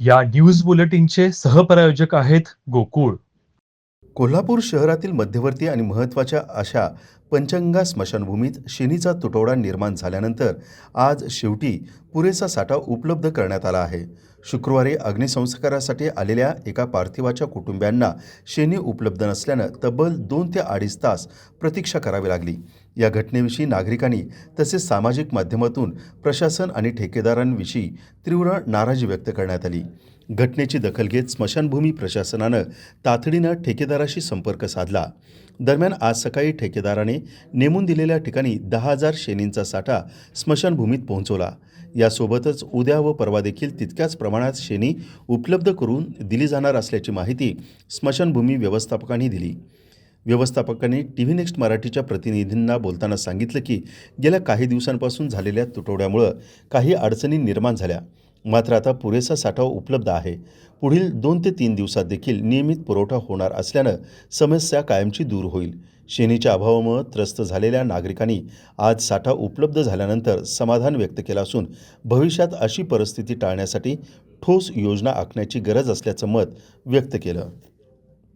या न्यूज बुलेटिनचे सहप्रायोजक आहेत गोकुळ. कोल्हापूर शहरातील मध्यवर्ती आणि महत्त्वाच्या अशा पंचंगा स्मशानभूमीत शेनीचा तुटवडा निर्माण झाल्यानंतर आज शेवटी पुरेसा साठा उपलब्ध करण्यात आला आहे. शुक्रवारी अग्निसंस्कारासाठी आलेल्या एका पार्थिवाच्या कुटुंबियांना शेनी उपलब्ध नसल्यानं तब्बल दोन ते अडीच तास प्रतीक्षा करावी लागली. या घटनेविषयी नागरिकांनी तसेच सामाजिक माध्यमातून प्रशासन आणि ठेकेदारांविषयी तीव्र नाराजी व्यक्त करण्यात आली. घटनेची दखल घेत स्मशानभूमी प्रशासनानं तातडीनं ठेकेदाराशी संपर्क साधला. दरम्यान आज सकाळी ठेकेदाराने नेमून दिलेल्या ठिकाणी दहा हजार शेनींचा साठा स्मशानभूमीत पोहोचवला. या यासोबतच उद्या व परवा देखील तितक्याच प्रमाणात शेणी उपलब्ध करून दिली जाणार असल्याची माहिती स्मशानभूमी व्यवस्थापकांनी दिली. व्यवस्थापकांनी टी व्ही नेक्स्ट मराठीच्या प्रतिनिधींना बोलताना सांगितलं की गेल्या काही दिवसांपासून झालेल्या तुटवड्यामुळं काही अडचणी निर्माण झाल्या. मात्र आता पुरेसा साठा उपलब्ध आहे. पुढील दोन ते तीन दिवसात देखील नियमित पुरवठा होणार असल्यानं समस्या कायमची दूर होईल. शेनीच्या अभावामुळे त्रस्त झालेल्या नागरिकांनी आज साठा उपलब्ध झाल्यानंतर समाधान व्यक्त केलं असून भविष्यात अशी परिस्थिती टाळण्यासाठी ठोस योजना आखण्याची गरज असल्याचं मत व्यक्त केलं.